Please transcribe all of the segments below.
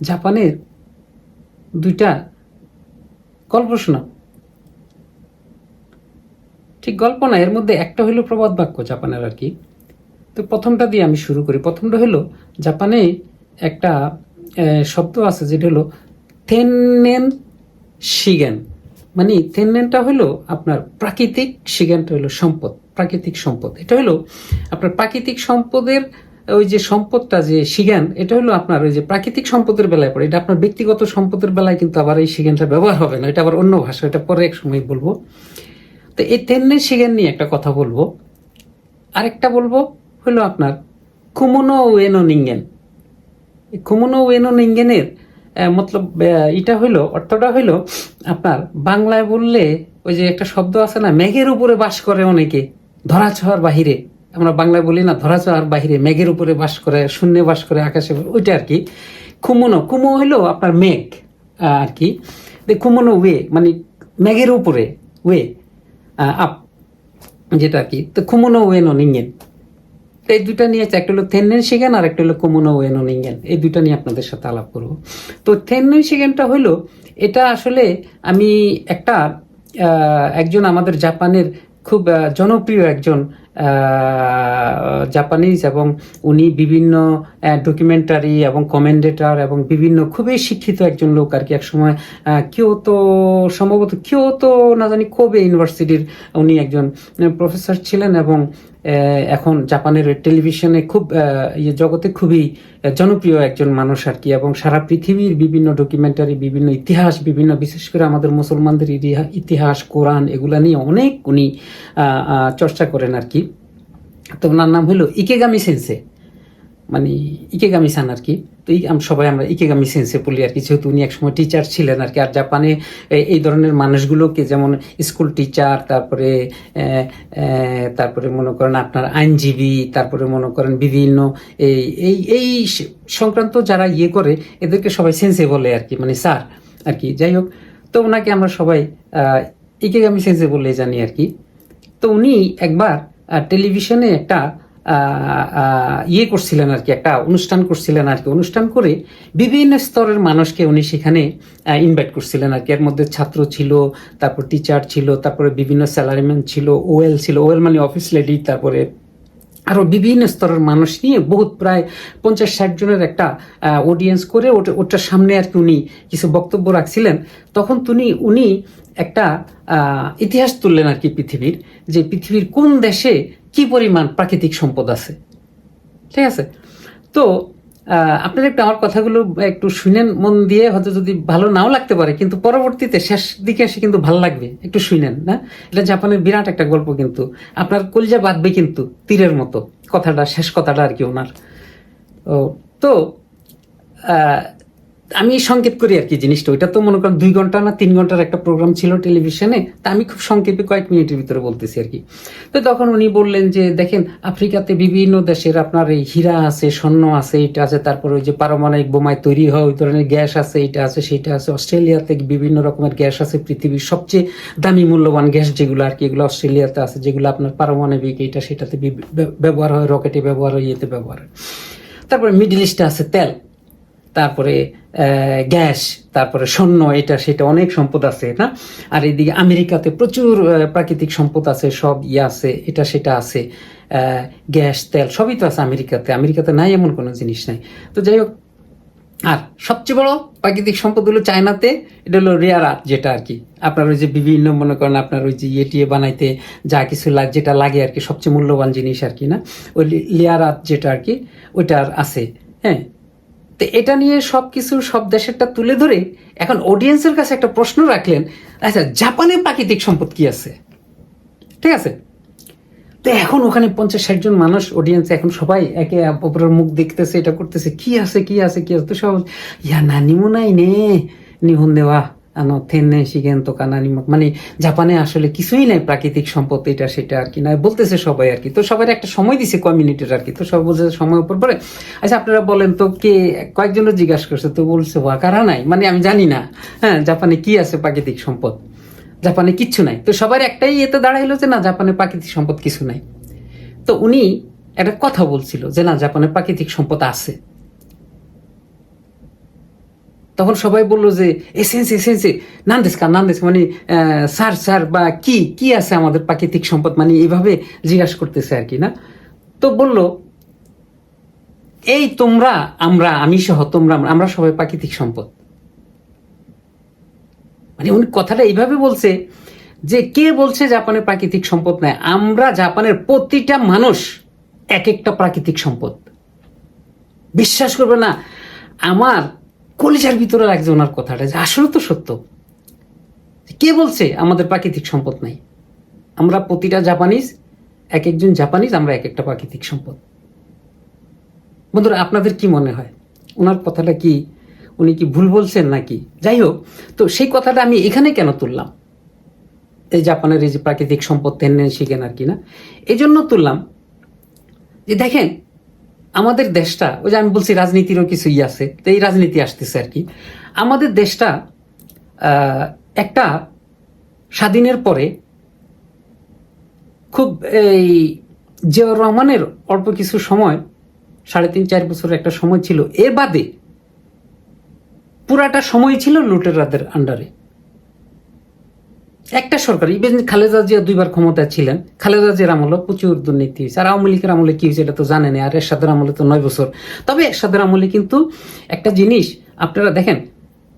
জাপানের দুইটা গল্প শোনা ঠিক গল্প না, এর মধ্যে একটা হলো প্রবাদ বাক্য জাপানের আর কি। তো প্রথমটা দিয়ে আমি শুরু করি। প্রথমটা হলো জাপানে একটা শব্দ আছে যেটা হলো থেননেন শিগেন। মানে থেননেনটা হলো আপনার প্রাকৃতিক, শিগেনটা হলো সম্পদ, প্রাকৃতিক সম্পদ। এটা হলো আপনার প্রাকৃতিক সম্পদের ওই যে সম্পদটা যে শিগান এটা হলো আপনার ওই যে প্রাকৃতিক সম্পদের বেলায় পড়ে। এটা আপনার ব্যক্তিগত সম্পদের বেলায় কিন্তু আবার এই শিগানটা ব্যবহার হবে না, এটা আবার অন্য ভাষা, এটা পরে এক সময় বলব। তো এই তেন্নের শিগান নিয়ে একটা কথা বলব। আরেকটা বলব হলো আপনার কুমনো ওয়েনো নিঙ্গেন। কুমনো ওয়েনো নিঙ্গেনের মতলব এটা হইল, অর্থটা হইল আপনার বাংলায় বললে ওই যে একটা শব্দ আছে না, মেঘের উপরে বাস করে অনেকে ধরা ছোঁয়ার বাহিরে। আমরা বাংলায় বলি না ধরা ছোঁয়ার বাহিরে মেঘের উপরে বাস করে, শূন্যে বাস করে আকাশে, ওইটা আর কি। কুমনো, কুমো হইল আপনার মেঘ আর কি। কুমনো ওয়ে মানে মেঘের উপরে, ওয়ে আপ, যেটা আর কি। তো কুমনো ওয়েনো নিঙ্গেন। এই দুটা নিয়ে আছে একটা হলো থেন্নেন শিগান আর একটা হলো কুমনো ওয়েনো নিঙ্গেন। এই দুটা নিয়ে আপনাদের সাথে আলাপ করব। তো থেন্নেন শিগানটা হলো এটা আসলে আমি একটা একজন আমাদের জাপানের খুব জনপ্রিয় একজন জাপানিজ এবং উনি বিভিন্ন ডকুমেন্টারি এবং কমেন্ডেটার এবং বিভিন্ন খুবই শিক্ষিত একজন লোক আর কি। একসময় কেউ তো সম্ভবত কেউ তো না জানি কোবে ইউনিভার্সিটির উনি একজন প্রফেসর ছিলেন এবং এখন জাপানের টেলিভিশনে খুব ইয়ে জগতে খুবই জনপ্রিয় একজন মানুষ আর কি এবং সারা পৃথিবীর বিভিন্ন ডকুমেন্টারি বিভিন্ন ইতিহাস, বিভিন্ন বিশেষ করে আমাদের মুসলমানদের ইতিহাস, কোরআন এগুলা নিয়ে অনেক উনি চর্চা করেন আর কি। তো ওনার নাম হলো ইকেগামি সেন্সে। মানে ইকেগামি সান আর কি। তো সবাই আমরা ইকেগামি সেন্সে বলি আর কি। যেহেতু উনি একসময় টিচার ছিলেন আর কি। আর জাপানে এই ধরনের মানুষগুলোকে যেমন স্কুল টিচার তারপরে তারপরে মনে করেন আপনার আইনজীবী, তারপরে মনে করেন বিভিন্ন এই এই এই সংক্রান্ত যারা ইয়ে করে, এদেরকে সবাই সেন্সে বলে আর কি। মানে স্যার আর কি। যাই হোক, তো ওনাকে আমরা সবাই ইকেগামি সেন্সে বলে জানি আর কি। তো উনি একবার টেলিভিশনে একটা ইয়ে করছিলেন আর কি, একটা অনুষ্ঠান করছিলেন আর কি। অনুষ্ঠান করে বিভিন্ন স্তরের মানুষকে উনি সেখানে ইনভাইট করছিলেন আর কি। এর মধ্যে ছাত্র ছিল, তারপর টিচার ছিল, তারপরে বিভিন্ন স্যালারিম্যান ছিল ওয়েল ছিল ওয়েল মানে অফিস লেডি তারপরে আরও বিভিন্ন স্তরের মানুষ নিয়ে বহুত প্রায় পঞ্চাশ ষাট জনের একটা অডিয়েন্স করে ওটা, ওটার সামনে আর কি উনি কিছু বক্তব্য রাখছিলেন। তখন তুমি উনি একটা ইতিহাস তুললেন আর কি পৃথিবীর, যে পৃথিবীর কোন দেশে কি পরিমাণ প্রাকৃতিক সম্পদ আছে। ঠিক আছে? তো আপনারা একটু আমার কথাগুলো একটু শুনেন, মন দিয়ে হয়তো যদি ভালো নাও লাগতে পারে, কিন্তু পরবর্তীতে শেষ দিকে এসে কিন্তু ভালো লাগবে, একটু শুনেন, না? এটা জাপানের বিরাট একটা গল্প কিন্তু। আপনার কলিজা বাঁধবে কিন্তু তীরের মতো, কথাটা, শেষ কথাটা আর কি ওনার। তো আমি সংকেত করি আর কি জিনিসটা। ওইটা তো মনে করেন দুই ঘণ্টা না তিন ঘণ্টার একটা প্রোগ্রাম ছিল টেলিভিশনে তা আমি খুব সংক্ষেপে কয়েক মিনিটের ভিতরে বলতেছি আর কি। তো তখন উনি বললেন যে, দেখেন, আফ্রিকাতে বিভিন্ন দেশের আপনার এই হীরা আছে, স্বর্ণ আছে, এটা আছে, তারপরে ওই যে পারমাণবিক বোমায় তৈরি হয় ওই ধরনের গ্যাস আছে, এটা আছে, সেটা আছে। অস্ট্রেলিয়াতে বিভিন্ন রকমের গ্যাস আছে, পৃথিবীর সবচেয়ে দামি মূল্যবান গ্যাস যেগুলো আর কি, এগুলো অস্ট্রেলিয়াতে আছে, যেগুলো আপনার পারমাণবিক, এটা সেটাতে ব্যবহার হয়, রকেটে ব্যবহার হয়, ইয়েতে ব্যবহার হয়। তারপরে মিডল ইস্টে আছে তেল। তারপরে গ্যাস, তারপরে স্বর্ণ, এটা সেটা অনেক সম্পদ আছে, না? আর এদিকে আমেরিকাতে প্রচুর প্রাকৃতিক সম্পদ আছে, সব ইয়ে আছে, এটা সেটা আছে গ্যাস, তেল, সবই তো আছে আমেরিকাতে। আমেরিকাতে নাই এমন কোনো জিনিস নাই। তো যাই হোক, আর সবচেয়ে বড় প্রাকৃতিক সম্পদ হলো চায়নাতে, এটা হলো রেয়ার আর্থ যেটা আর কি। আপনার ওই যে বিভিন্ন, মনে করেন আপনার ওই যে ইয়ে বানাইতে যা কিছু লাগ যেটা লাগে আর কি, সবচেয়ে মূল্যবান জিনিস আর কি, না? ওই লেয়ার আর্থ যেটা আর কি ওইটা আর আছে হ্যাঁ? তো এটা নিয়ে সব কিছু সব দেশেরটা তুলে ধরে এখন অডিয়েন্সের কাছে একটা প্রশ্ন রাখলেন আচ্ছা জাপানে প্রাকৃতিক সম্পদ কি আছে? ঠিক আছে? তো এখন ওখানে পঞ্চাশ ষাট জন মানুষ অডিয়েন্সে এখন সবাই একে অপরের মুখ দেখতেছে, এটা করতেছে, কি আছে কি আছে কি আছে? তো সব, ইয়া নানিমো নাই নে, নিহন দেওয়া। আনো থেনে শিখেন তো কানানি মানে জাপানে আসলে কিছুই নাই প্রাকৃতিক সম্পদ, এটা সেটা আর কি। না, বলতেছে সবাই আর কি। তো সবাই একটা সময় দিছে কয় আর কি। তো সব বলছে সময় উপর পরে। আচ্ছা আপনারা বলেন তো, কে কয়েকজনের জিজ্ঞাসা করছে, তো বলছে, ওয়াকারা নাই? মানে আমি জানি না। হ্যাঁ জাপানে কি আছে প্রাকৃতিক সম্পদ? জাপানে কিচ্ছু নাই। তো সবার একটাই এতে দাঁড়াইলো যে, না, জাপানে প্রাকৃতিক সম্পদ কিছু নাই। তো উনি একটা কথা বলছিল যে, না, জাপানে প্রাকৃতিক সম্পদ আছে। তখন সবাই বলল যে এসেন্স এসেন্সে নান দেশ নান দেশ মানে স্যার স্যার, বা কি কি আছে আমাদের প্রাকৃতিক সম্পদ? মানে এইভাবে জিজ্ঞাসা করতেছে আর কি, না? তো বলল, এই তোমরা, আমরা, আমি সহ তোমরা, আমরা সবাই প্রাকৃতিক সম্পদ। মানে উনি কথাটা এইভাবে বলছে যে, কে বলছে জাপানের প্রাকৃতিক সম্পদ নাই? আমরা জাপানের প্রতিটা মানুষ এক একটা প্রাকৃতিক সম্পদ। বিশ্বাস করবে না, আমার কলিজার ভিতরে লাগছে ওনার কথাটা, যে আসলে তো সত্য। কে বলছে আমাদের প্রাকৃতিক সম্পদ নাই? আমরা প্রতিটা জাপানিজ, এক একজন জাপানিজ, আমরা এক একটা প্রাকৃতিক সম্পদ। বন্ধুরা, আপনাদের কি মনে হয়? ওনার কথাটা কি, উনি কি ভুল বলছেন নাকি? যাই হোক, তো সেই কথাটা আমি এখানে কেন তুললাম? এই জাপানের এই যে প্রাকৃতিক সম্পদ, তেন্নেন শিখেন আর কি না? এই জন্য তুললাম যে দেখেন আমাদের দেশটা, ওই যে আমি বলছি রাজনীতিরও কিছু ই আছে, তো এই রাজনীতি আসতেছে আর কি। আমাদের দেশটা একটা স্বাধীনের পরে খুব এই জিয়াউর রহমানের অল্প কিছু সময়, সাড়ে তিন, চার বছরের একটা সময় ছিল এর বাদে পুরাটা সময় ছিল লুটেরাদের আন্ডারে একটা সরকার ইভেন খালেদা জিয়া দুইবার ক্ষমতায় ছিলেন, খালেদা জিয়ার আমলে প্রচুর দুর্নীতি হয়েছে। আর আওয়ামী লীগের আমলে কি হয়েছে এটা তো জানেন আর এরশাদের আমলে তো নয় বছর। তবে এরশাদের আমলে কিন্তু একটা জিনিস, আপনারা দেখেন,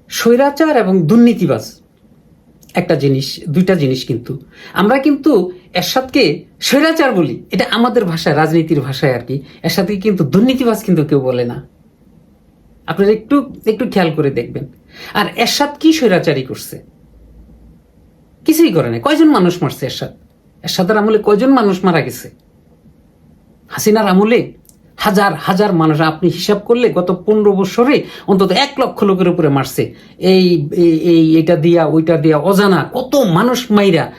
স্বৈরাচার এবং দুর্নীতিবাজ একটা জিনিস, দুইটা জিনিস কিন্তু। আমরা কিন্তু এরশাদকে স্বৈরাচার বলি, এটা আমাদের ভাষায়, রাজনীতির ভাষায় আর কি। এরশাদকে কিন্তু দুর্নীতিবাজ কিন্তু কেউ বলে না। আপনারা একটু একটু খেয়াল করে দেখবেন। আর এরশাদ কি স্বৈরাচারী করছে? কিছুই করে নাই। কয়জন মানুষ মারছে এরশাদ? এরশাদের আমলে কয়জন মানুষ মারা গেছে? হাসিনার আমলে হাজার হাজার মানুষ। আপনি হিসাব করলে গত পনেরো বছরে অন্তত এক লক্ষ লোকের উপরে মারছে। এই, এই- এটা দিয়া, ওইটা দিয়া, অজানা কত মানুষ মাইরা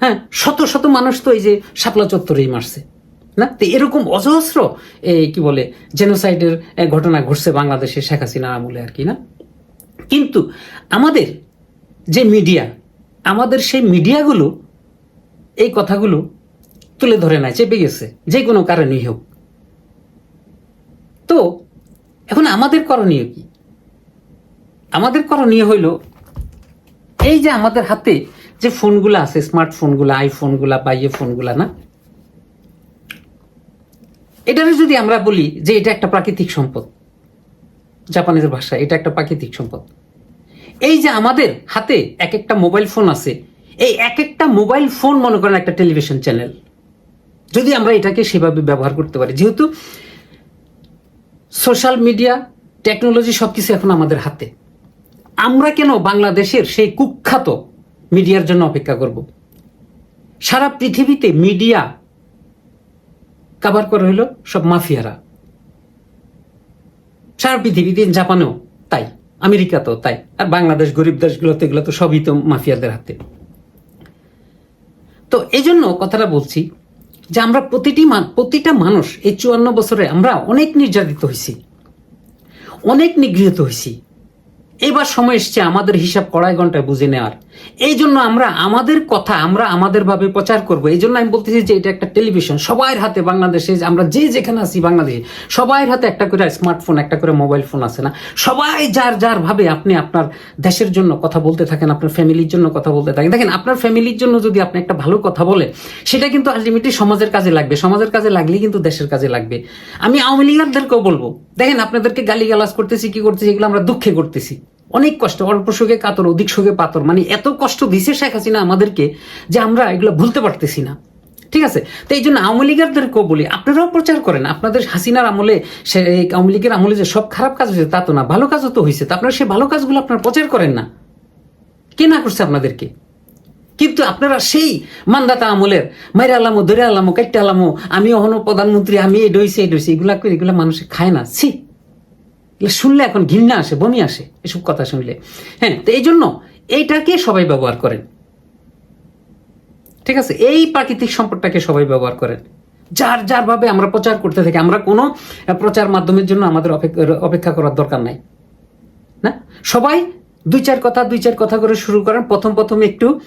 হ্যাঁ শত শত মানুষ তো এই যে শাপলা চত্বরেই মারছে। না? তো এরকম অজস্র এই কি বলে জেনোসাইডের ঘটনা ঘটছে বাংলাদেশে শেখ হাসিনার আমলে আর কি, না? কিন্তু আমাদের যে মিডিয়া আমাদের সেই মিডিয়াগুলো এই কথাগুলো তুলে ধরে নাই, চেপে গেছে, যে কোনো কারণেই হোক। তো এখন আমাদের করণীয় কি? আমাদের করণীয় হইল এই যে আমাদের হাতে যে ফোনগুলো আছে, স্মার্টফোনগুলো, আইফোনগুলা বা ইয়ে ফোনগুলা না, এটারে যদি আমরা বলি যে এটা একটা প্রাকৃতিক সম্পদ জাপানিদের ভাষা এটা একটা প্রাকৃতিক সম্পদ এই যে আমাদের হাতে এক একটা মোবাইল ফোন আছে, এই এক একটা মোবাইল ফোন মনে করেন একটা টেলিভিশন চ্যানেল। যদি আমরা এটাকে সেভাবে ব্যবহার করতে পারি, যেহেতু সোশ্যাল মিডিয়া, টেকনোলজি সবকিছু এখন আমাদের হাতে। আমরা কেন বাংলাদেশের সেই কুখ্যাত মিডিয়ার জন্য অপেক্ষা করব? সারা পৃথিবীতে মিডিয়া কাভার করা হইল সব মাফিয়ারা। সারা পৃথিবীতে, জাপানেও। আমেরিকাতেও তাই। আর বাংলাদেশ, গরিব দেশগুলোতে এগুলো তো সবই তো মাফিয়াদের হাতে। তো এই জন্য কথাটা বলছি যে আমরা প্রতিটি প্রতিটা মানুষ এই চুয়ান্ন বছরে আমরা অনেক নির্যাতিত হয়েছি অনেক নিগৃহীত হয়েছি এবার সময় এসছে আমাদের হিসাব কড়াই ঘন্টায় বুঝে নেওয়ার। এই জন্য আমরা আমাদের কথা আমরা আমাদের ভাবে প্রচার করব। এই জন্য আমি বলতেছি যে এটা একটা টেলিভিশন। সবার হাতে বাংলাদেশে আমরা যে যেখানে আছি বাংলাদেশে সবার হাতে একটা করে স্মার্টফোন, একটা করে মোবাইল ফোন আছে না? সবাই যার যার ভাবে আপনি আপনার দেশের জন্য কথা বলতে থাকেন, আপনার ফ্যামিলির জন্য কথা বলতে থাকেন। দেখেন, আপনার ফ্যামিলির জন্য যদি আপনি একটা ভালো কথা বলে সেটা কিন্তু আলটিমেটলি সমাজের কাজে লাগবে। সমাজের কাজে লাগলেই কিন্তু দেশের কাজে লাগবে। আমি আওয়ামী লীগারদেরকেও বলব। দেখেন, আপনাদেরকে গালি গালাজ করতেছি, কি করতেছি, এগুলো আমরা দুঃখে করতেছি। অনেক কষ্ট, অল্প সুখে কাতর, অধিক সুখে পাতর। মানে এত কষ্ট দিছে শেখ হাসিনা আমাদেরকে যে আমরা এগুলো ভুলতে পারতেছি না। ঠিক আছে? তো এই জন্য আওয়ামী লীগারদেরকেও বলি, আপনারাও প্রচার করেন। আপনাদের হাসিনার আমলে সে আওয়ামী লীগের আমলে যে সব খারাপ কাজ হয়েছে তা তো না, ভালো কাজও তো হয়েছে তা আপনারা সেই ভালো কাজগুলো আপনারা প্রচার করেন না। কে না করছে আপনাদেরকে? কিন্তু আপনারা সেই মান্দাতা আমলের, মাইরা আলামো ধরে আলামো কাটতে আলামো আমি অহনো প্রধানমন্ত্রী, আমি এই ডইছি এই ডইছি, এগুলা করে এগুলা মানুষে খায় না। ছি! এগুলো শুনলে এখন ঘৃণা আসে, বমি আসে এসব কথা শুনলে। হ্যাঁ তো এই জন্য এইটাকে সবাই ব্যবহার করেন। ঠিক আছে? এই প্রাকৃতিক সম্পদটাকে সবাই ব্যবহার করেন। যার যার ভাবে আমরা প্রচার করতে থাকি, আমরা কোনো প্রচার মাধ্যমের জন্য আমাদের অপেক্ষা- করার দরকার নাই। না? সবাই দুই চার কথা, দুই চার কথা করে শুরু করেন। প্রথম প্রথম একটু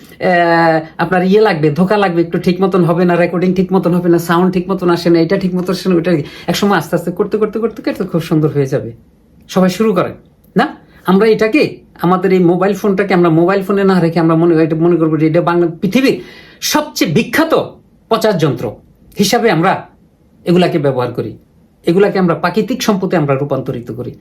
আপনার ইয়ে লাগবে, ধোকা লাগবে, একটু ঠিক মতন হবে না রেকর্ডিং ঠিক মতন হবে না সাউন্ড ঠিক মতন আসে না, এটা ঠিক মতন আসে না, ওইটা একসময় আস্তে আস্তে করতে করতে করতে করতে খুব সুন্দর হয়ে যাবে। সবাই শুরু করে না? আমরা এটাকে, আমাদের এই মোবাইল ফোনটাকে আমরা মোবাইল ফোনে না রেখে আমরা মনে, এটা মনে করব যে এটা বাংলা, পৃথিবীর সবচেয়ে বিখ্যাত প্রচার যন্ত্র হিসাবে আমরা এগুলাকে ব্যবহার করি। এগুলাকে আমরা প্রাকৃতিক সম্পদে আমরা রূপান্তরিত করি।